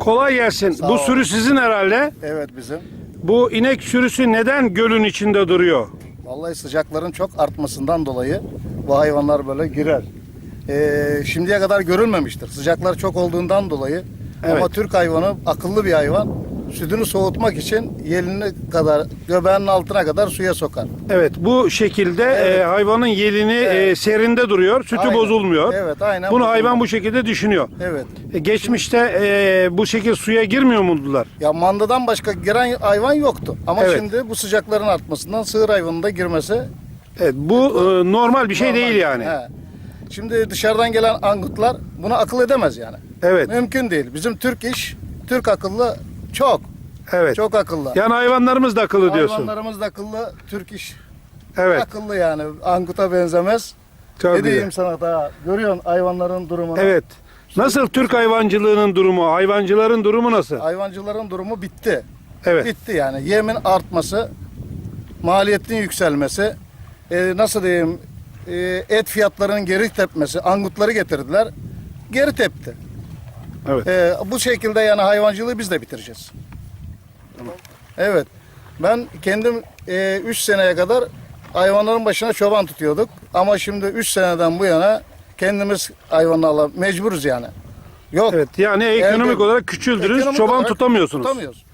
Kolay gelsin. Sağ Bu ol. sürü sizin herhalde. Evet bizim. Bu inek sürüsü neden gölün içinde duruyor? Vallahi sıcakların çok artmasından dolayı bu hayvanlar böyle girer. Ee, şimdiye kadar görülmemiştir. Sıcaklar çok olduğundan dolayı. Ama Evet. Türk hayvanı akıllı bir hayvan. Sütünü soğutmak için yelini kadar, göbeğinin altına kadar suya sokar. Evet bu şekilde Evet. e, hayvanın yelini Evet. e, serinde duruyor. Sütü Aynen. bozulmuyor. Evet, aynen Bunu bozulmuyor. hayvan bu şekilde düşünüyor. Evet. E, geçmişte e, bu şekilde suya girmiyor muydular? Ya mandadan başka giren hayvan yoktu. Ama Evet. şimdi bu sıcakların artmasından sığır hayvanının da girmesi Evet, bu e, normal bir şey normal. değil yani. He. Şimdi dışarıdan gelen angutlar bunu akıl edemez yani. Evet. Mümkün değil. Bizim Türk iş, Türk akıllı çok. Evet. Çok akıllı. Yani hayvanlarımız da akıllı diyorsun. Hayvanlarımız da akıllı, Türk iş Evet. akıllı yani. Anguta benzemez. Çok ne güzel. diyeyim sana daha? Görüyorsun hayvanların durumunu. Evet. Nasıl Türk hayvancılığının durumu, hayvancıların durumu nasıl? Hayvancıların durumu bitti. Evet. Bitti yani. Yemin artması, maliyetin yükselmesi, e, nasıl diyeyim, e, et fiyatlarının geri tepmesi, angutları getirdiler. Geri tepti. Evet. E, bu şekilde yani hayvancılığı biz de bitireceğiz. Evet. Ben kendim 3 seneye kadar hayvanların başına çoban tutuyorduk. Ama şimdi 3 seneden bu yana kendimiz hayvanlarla mecburuz yani. Yok. Evet. Yani ekonomik Elde- olarak küçüldünüz, Ekonomik çoban olarak tutamıyorsunuz. Tutamıyoruz.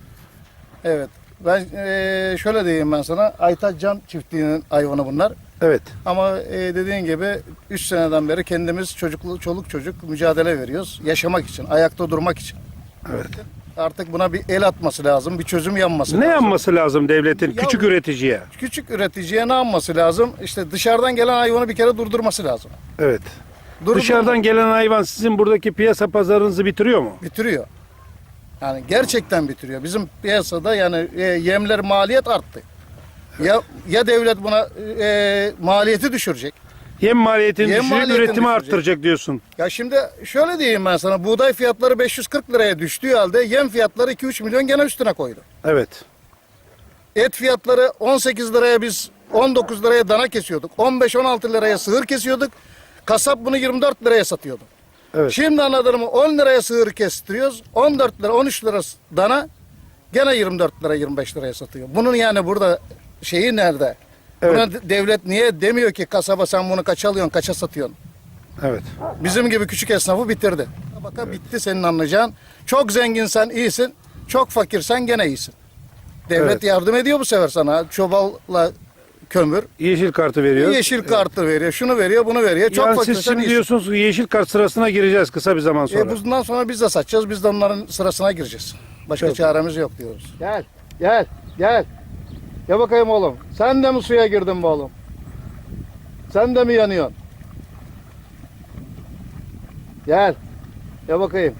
Evet. Ben eee, şöyle diyeyim ben sana. Aytaç Can çiftliğinin hayvanı bunlar. Evet. Ama eee, dediğin gibi 3 seneden beri kendimiz çocuklu çoluk çocuk mücadele veriyoruz. Yaşamak için, ayakta durmak için. Evet. Artık buna bir el atması lazım, bir çözüm yanması Ne lazım. yapması lazım devletin Ya- küçük üreticiye? Küçük üreticiye ne yapması lazım? İşte dışarıdan gelen hayvanı bir kere durdurması lazım. Evet. Durdur- Dışarıdan gelen hayvan sizin buradaki piyasa pazarınızı bitiriyor mu? bitiriyor. Yani gerçekten bitiriyor. Bizim piyasada yani e, yemler maliyet arttı. Ya ya devlet buna e, maliyeti düşürecek. Yem maliyetini Yem düşürüp maliyetini üretimi düşürecek. arttıracak diyorsun. Ya şimdi şöyle diyeyim ben sana. Buğday fiyatları 540 liraya düştüğü halde yem fiyatları 2-3 milyon gene üstüne koydu. Evet. Et fiyatları 18 liraya biz 19 liraya dana kesiyorduk. 15-16 liraya sığır kesiyorduk. Kasap bunu 24 liraya satıyordu. Evet. Şimdi anladın mı? 10 liraya sığır kestiriyoruz. 14 lira 13 lira dana gene 24 lira 25 liraya satıyor. Bunun yani burada şeyi nerede? Evet. Buna de- devlet niye demiyor ki kasaba sen bunu kaça alıyorsun kaça satıyorsun? Evet. Bizim gibi küçük esnafı bitirdi. Baka bitti senin anlayacağın. Çok zenginsen iyisin. Çok fakirsen gene iyisin. Devlet Evet. yardım ediyor bu sefer sana. Çoballa kömür. Yeşil kartı veriyor. Yeşil kartı veriyor. Şunu veriyor bunu veriyor. Çok yani siz fakirsen şimdi iyisin. diyorsunuz ki yeşil kart sırasına gireceğiz kısa bir zaman sonra. E, bundan sonra biz de satacağız. Biz de onların sırasına gireceğiz. Başka Çok- çaremiz yok diyoruz. Gel, gel, gel. Gel bakayım oğlum. Sen de mi suya girdin bu oğlum? Sen de mi yanıyorsun? Gel. Gel bakayım.